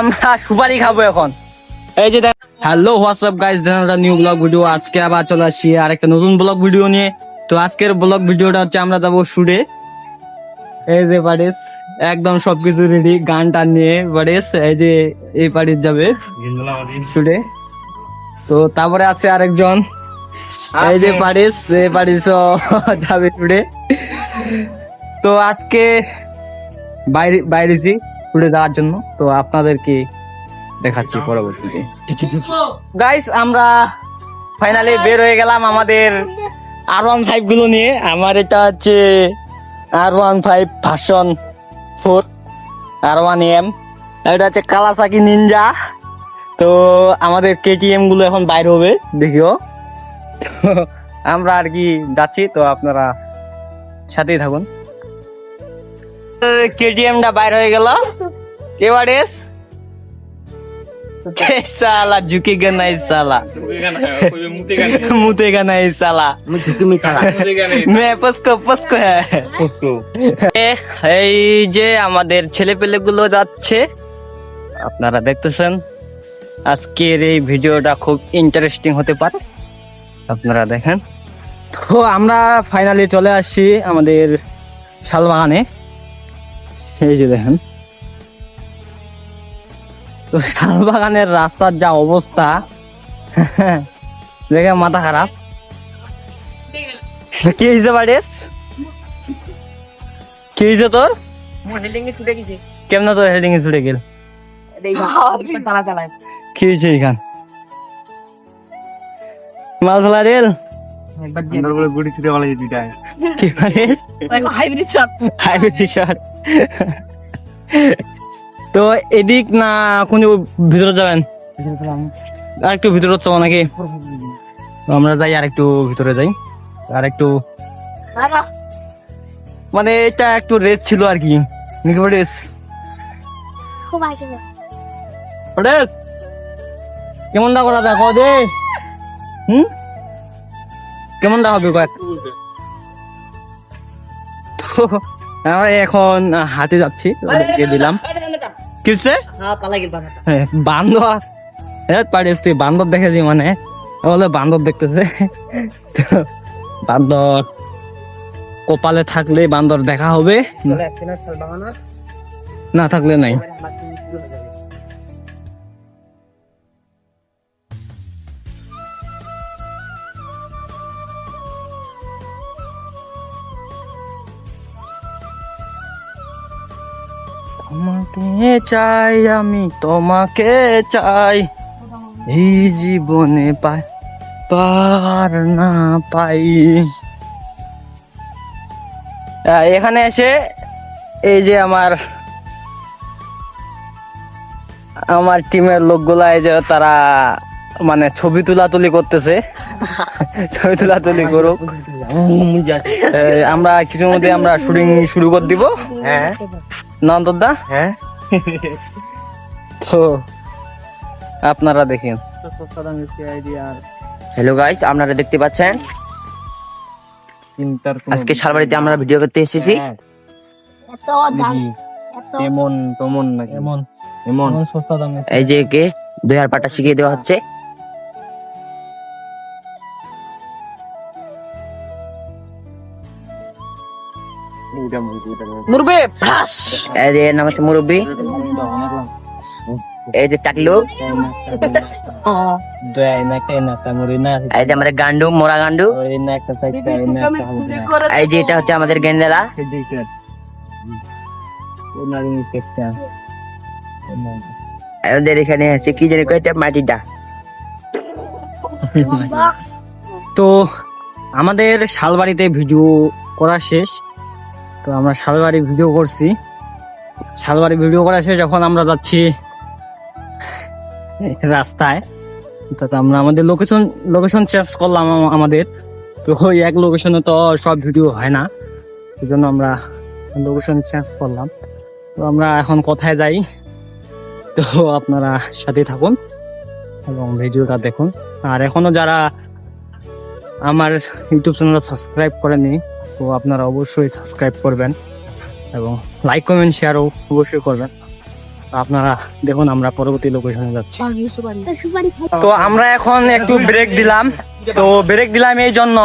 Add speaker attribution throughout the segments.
Speaker 1: আমরা সুপারি খাব এখন। এই যে হ্যালো হোয়াটসঅ্যাপ গাইস একটা নিউ ব্লগ ভিডিও আজকে আবার চলে আসছি আর একটা নতুন ব্লগ ভিডিও নিয়ে। তো আজকের ব্লগ ভিডিওটা হচ্ছে আমরা যাব শুটে। এই যে পারিস একদম সবকিছু রেডি গান টান নিয়ে। পারিস এই যে এই পারিস যাবে শুটে। তো তারপরে আছে আরেকজন। এই যে পারিস এই পারিস যাবে শুটে। তো আজকে বাইরে বাইরেছি ঘুরে যাওয়ার জন্য। তো আপনাদেরকে দেখাচ্ছি পরবর্তীতে। গাইস আমরা ফাইনালি বের হয়ে গেলাম আমাদের আর ওয়ান ফাইভগুলো নিয়ে। আমার এটা হচ্ছে R one five version four R one M এটা হচ্ছে কালাসাকি নিনজা তো আমাদের কেটিএমগুলো এখন বাইর হবে দেখিও। আমরা আর কি যাচ্ছি তো আপনারা সাথেই থাকুন। কেটিএমটা বাইর হয়ে গেল। এবার এস সালা ঝুঁকি গানাই সালা? মুতে গানাই সালা? হ্যাঁ। এই যে আমাদের ছেলে পেলে গুলো যাচ্ছে আপনারা দেখতেছেন আজকের এই ভিডিওটা খুব ইন্টারেস্টিং হতে পারে। আপনারা দেখেন। তো আমরা ফাইনালি চলে আসি আমাদের শালবাগানে এই যে দেখেন। তো শালবাগানের রাস্তার যা অবস্থা দেখে মাথা খারাপ। কি হয়েছে বাড়িস? কি হয়েছে তোর? কেমন তোর হেডিং এ ছুটে গেল? কি হয়েছে এখান? মাল ফেলা রেল
Speaker 2: গুড়ি ছুটে বলা যায় দুইটা
Speaker 1: কি বাড়িস?
Speaker 3: Hybrid shot
Speaker 1: hybrid shirt. তো এদিক না কোন ভিতরে যাবেন? আর একটু ভিতরে চলো নাকি? আমরা যাই আর একটু ভিতরে যাই। আর একটু মানে এটা একটু রেস ছিল আর কি। নাকি রেস?
Speaker 3: খুব আগে
Speaker 1: ওরে কেমন দা কথা দেখো দে। হুম? কেমন দা হবে কয়েক? তো আমরা এখন হাতে যাচ্ছি। ওদেরকে দিলাম। বান্দর হ্যাঁ পারিস তুই বান্দর দেখেছি মানে। বলে বান্দর দেখতেছে। বান্দর কপালে থাকলে বান্দর দেখা হবে। না থাকলে নাই। তোমাকে চাই? আমি তোমাকে চাই। এই জীবনে পাই পার না পাই। এখানে এসে এই যে আমার আমার টিমের লোকগুলা এই যে তারা মানে ছবি তোলা তুলি করতেছে। ছবি তোলা তুলি করুক আমরা কিছু মধ্যে আমরা শুটিং শুরু করে দিব।
Speaker 2: হ্যাঁ।
Speaker 1: নন্দদা
Speaker 2: হ্যাঁ।
Speaker 1: তো আপনারা দেখেন।
Speaker 4: হ্যালো গাইস আপনারা দেখতে পাচ্ছেন? আজকে শালবাড়িতে আমরা ভিডিও করতে এসেছি।
Speaker 1: এমন তমন নাকি? এমন এমন। সস্তা দামে।
Speaker 4: এই যে কে দুই হাজার পাটা শিখিয়ে দেওয়া হচ্ছে।
Speaker 3: মুরবে
Speaker 4: এই যে নাম মুরব্বী। এই যে টাকলু। এই যে আমাদের গান্ডু মোরা গান্ডু।
Speaker 1: এই না একটা হালকা
Speaker 4: এই যে এটা হচ্ছে আমাদের আমাদের এখানে আছে কি জানি কয়টা মাটিটা।
Speaker 1: তো আমাদের শালবাড়িতে ভিডিও করা শেষ। তো আমরা শালবাড়ি ভিডিও করছি। শালবাড়ি ভিডিও করা শেষ যখন আমরা যাচ্ছি রাস্তায়, তো আমরা আমাদের লোকেশন লোকেশন চেঞ্জ করলাম আমাদের। তো ওই এক লোকেশনে তো সব ভিডিও হয় না। সেই জন্য আমরা লোকেশন চেঞ্জ করলাম। তো আমরা এখন কোথায় যাই? তো আপনারা সাথে থাকুন এবং ভিডিওটা দেখুন। আর এখনও যারা আমার ইউটিউব চ্যানেল সাবস্ক্রাইব করেনি তো আপনারা অবশ্যই সাবস্ক্রাইব করবেন এবং লাইক কমেন্ট শেয়ারও অবশ্যই করবেন। আপনারা দেখুন, আমরা পরবর্তী লোকেশনে যাচ্ছি। তো আমরা এখন একটু ব্রেক দিলাম। তো ব্রেক দিলাম এই জন্য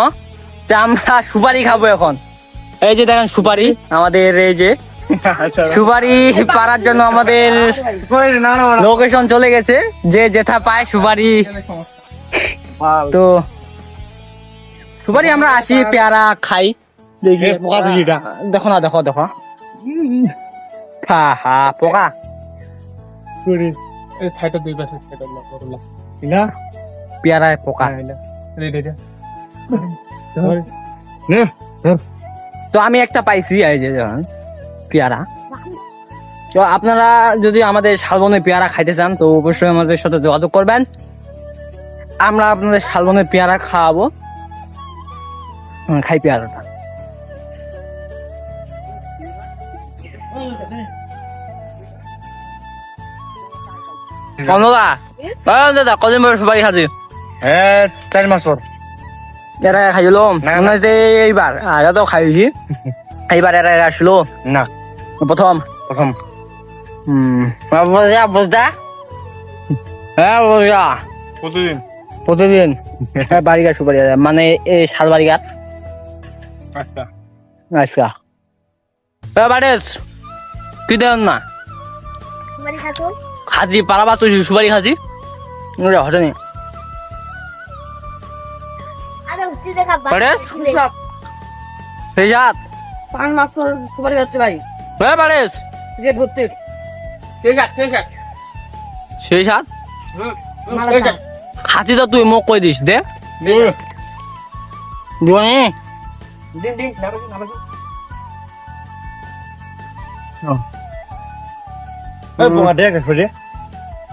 Speaker 1: যে আমরা সুপারি খাব এখন। এই যে দেখেন সুপারি, আমাদের এই যে সুপারি পাড়ার জন্য আমাদের লোকেশন চলে গেছে। যে যেথা পায় সুপারি। তো সুপারি আমরা আসি, পেয়ারা খাই।
Speaker 2: এ পোকা তুলি
Speaker 1: দেখো না দেখো দেখো। হা হা পোকা।
Speaker 2: করি।
Speaker 5: এই সাইডে দুই পাশে সাইডে
Speaker 2: না?
Speaker 1: পেয়ারায় পোকা।
Speaker 5: রেডি রে
Speaker 2: নে
Speaker 1: তো আমি একটা পাইছি এই যে পেয়ারা। তো আপনারা যদি আমাদের শালবনের পেয়ারা খাইতে চান তো অবশ্যই আমাদের সাথে যোগাযোগ করবেন। আমরা আপনাদের শালবনের পেয়ারা খাওয়াবো। খাই পেয়ারাটা। অনদা দাদা কদিন পরে সুপারি খাচ্ছি
Speaker 2: এ চার মাস পর।
Speaker 1: এরা খাইলো
Speaker 2: না,
Speaker 1: মনে হচ্ছে এইবার। আগে তো খাইছি। এইবার এরা আসলো।
Speaker 2: না।
Speaker 1: প্রথম।
Speaker 2: প্রথম।
Speaker 1: হুম। বুঝা বুঝা হ্যাঁ বুঝা
Speaker 5: কতদিন
Speaker 1: প্রতিদিন। হ্যাঁ, সুপারি আছে। মানে এই শাল বাড়িঘাট
Speaker 5: আচ্ছা।
Speaker 1: আচ্ছা। এ বাড়িস কি দেন না?
Speaker 3: খাতো
Speaker 1: খাজি পালাবা তুই সুপারি খাজি? যাত
Speaker 6: পাঁচ মাস পর সুপারি যাচ্ছে ভাই।
Speaker 1: বাড়িস?
Speaker 6: গেট ভর্তি।
Speaker 1: সেই সাত। খাতি তো তুই মোক কৈ দিস দে।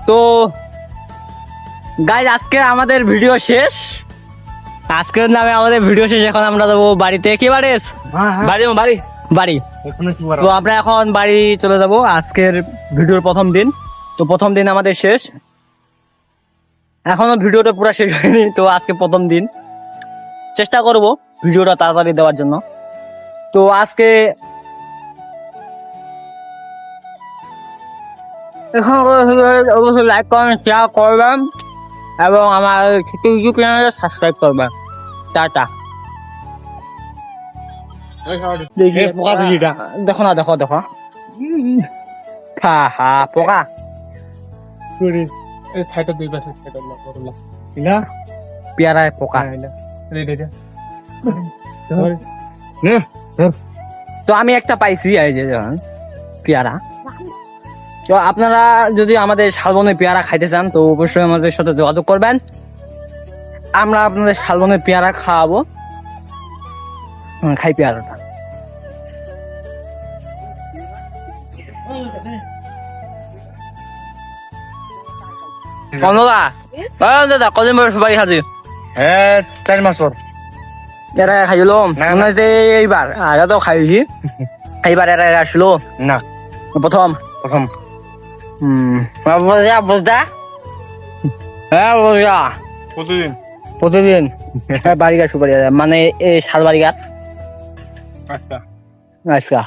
Speaker 1: তো গাইজ আজকে আমাদের ভিডিও শেষ। আজকের নামে আমাদের ভিডিও শেষ এখন আমরা যাব বাড়িতে। কি বাড়িস বাড়ি বাড়ি বাড়ি।
Speaker 2: কি বড়।
Speaker 1: তো আমরা এখন বাড়ি চলে যাব আজকের ভিডিওর প্রথম দিন। তো প্রথম দিন আমাদের শেষ। এখনও ভিডিওটা পুরো শেষ হয়নি তো আজকে প্রথম দিন। চেষ্টা করব ভিডিওটা তাড়াতাড়ি দেওয়ার জন্য। তো আজকে এখন অবশ্যই লাইক কমেন্ট শেয়ার করবেন এবং আমার ইউটিউব চ্যানেলে সাবস্ক্রাইব করবেন। টাটা। দেখো। না দেখো দেখো। হা হা পোকা। পেয়ারায় পোকা।
Speaker 5: রে
Speaker 1: তো আমি একটা পাইছি পেয়ারা। তো আপনারা যদি আমাদের শালবনের পেয়ারা খাইতে চান তো অবশ্যই আমাদের সাথে যোগাযোগ করবেন। আমরা আপনাদের শালবনের পেয়ারা খাওয়াবো। খাই পেয়ারাটা। দাদা কদিন পরে সুপারি খাচ্ছি?
Speaker 2: এ চার মাস পর।
Speaker 1: এরা খাইলো?
Speaker 2: না,
Speaker 1: মনে হচ্ছে এইবার আগে তো খাইছি। এইবার এরা আসলো?
Speaker 2: না।
Speaker 1: প্রথম?
Speaker 2: প্রথম।
Speaker 1: বুঝা বুঝা হ্যাঁ বুঝা
Speaker 5: কতদিন
Speaker 1: প্রতিদিন? হ্যাঁ, বাড়িঘাট সুপারি মানে এই শাল বাড়িঘাট
Speaker 5: আচ্ছা।
Speaker 1: আচ্ছা।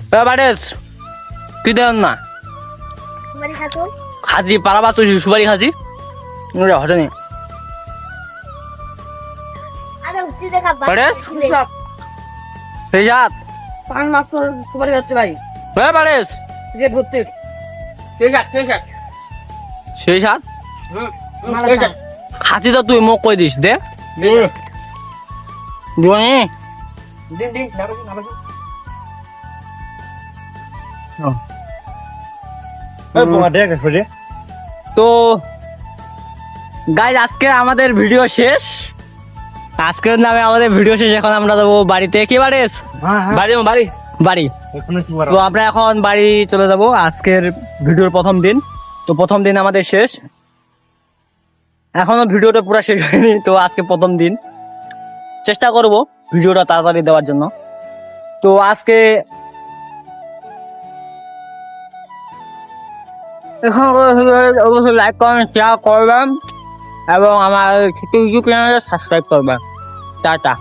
Speaker 1: এ বাড়িস কি দেন না? খাজি পালাবা তুই সুপারি খাজি হচ্ছে
Speaker 3: আরে উঠতে দেখা
Speaker 1: বাড়িস
Speaker 6: সব
Speaker 1: সেই যাত
Speaker 6: পাঁচ মাস পর সুপারি যাচ্ছে ভাই।
Speaker 1: এ বাড়িস
Speaker 6: গেট ভর্তি
Speaker 1: সেই সাত খাতি তো তুই মোক কৈ দিস দে। তো গাইজ আজকে আমাদের ভিডিও শেষ। আজকের নামে আমাদের ভিডিও শেষ। এখন আমরা যাব বাড়িতে। কি বাড়িস বাড়ি বাড়ি বাড়ি।
Speaker 2: বড়।
Speaker 1: তো আমরা এখন বাড়ি চলে যাব আজকের ভিডিওর প্রথম দিন। তো প্রথম দিন আমাদের শেষ। এখনও ভিডিওটা পুরো শেষ হয়নি তো আজকে প্রথম দিন। চেষ্টা করব ভিডিওটা তাড়াতাড়ি দেওয়ার জন্য। তো আজকে এখন অবশ্যই লাইক কমেন্ট শেয়ার করবেন এবং আমার ইউটিউব চ্যানেলে সাবস্ক্রাইব করবেন। টাটা।